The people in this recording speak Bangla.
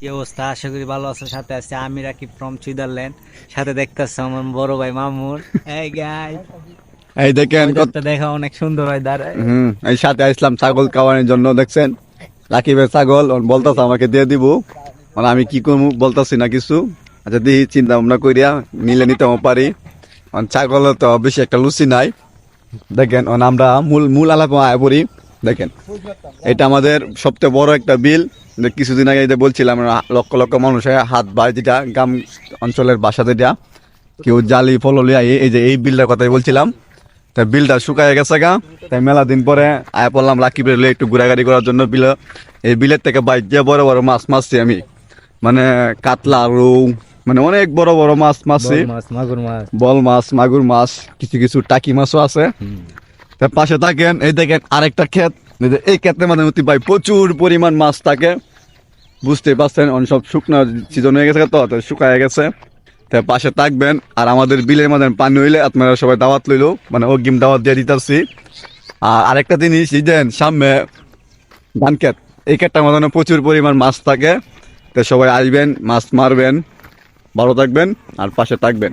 কি অবস্থা? আশা করি ভালো আছো সাথে আছে আমি রাকি ফ্রম সুইজারল্যান্ড সাথে দেখতেছো আমার বড় ভাই মামুর এই গাই এই দেখেন কত দেখা অনেক সুন্দর হয় দাঁড়ায়। হুম এই সাথে আসলাম ছাগল খাওয়ানোর জন্য দেখছেন? রাকিবের ছাগল বলতেছে আমাকে দিয়ে দিব। মানে আমি কি করব বলতেছি না কিছু। আচ্ছা দিই চিন্তা ভাবনা করিয়া নিলে নিতে পারি। কারণ ছাগল তো বেশি একটা লুচি নাই। দেখেন অন আমরা মূল মূল আলাপ আয় পড়ি। দেখেন এটা আমাদের সবচেয়ে বড় একটা বিল। কিছুদিন আগে যে বলছিলাম লক্ষ লক্ষ মানুষের হাত বাড়ি যেটা গ্রাম অঞ্চলের বাসা যেটা। কেউ জালি ফললিয়া এই- এই যে এই বিলটার কথাই বলছিলাম। তাই বিলটা শুকায় গেছে গা। তাই মেলা দিন পরে আয় পড়লাম রাকিব রেলে একটু ঘোরাঘুরি করার জন্য বিল। এই বিলের থেকে বাইক দিয়ে বড় বড় মাছ মারছি আমি। মানে কাতলা রৌ মানে অনেক বড় বড় মাছ মারছি। মাছ মাগুর মাছ। বল মাছ মাগুর মাছ কিছু কিছু টাকি মাছও আছে। পাশে থাকেন, এই দেখেন আরেকটা ক্ষেত। এই ক্ষেতের মধ্যে ভাই প্রচুর পরিমাণ মাছ থাকে। বুঝতেই পারছেন, অন সব শুকনো সিজন হয়ে গেছে তো শুকায় গেছে। তার পাশে থাকবেন, আর আমাদের বিলের মধ্যে পানি হইলে আপনারা সবাই দাওয়াত লইলো মানে অগ্রিম দাওয়াত দিয়ে দিতেছি। আর আরেকটা জিনিস, এই দেন সামনে ধান ক্ষেত। এই ক্ষেতটার মধ্যে প্রচুর পরিমাণ মাছ থাকে। তো সবাই আসবেন, মাছ মারবেন। ভালো থাকবেন, আর পাশে থাকবেন।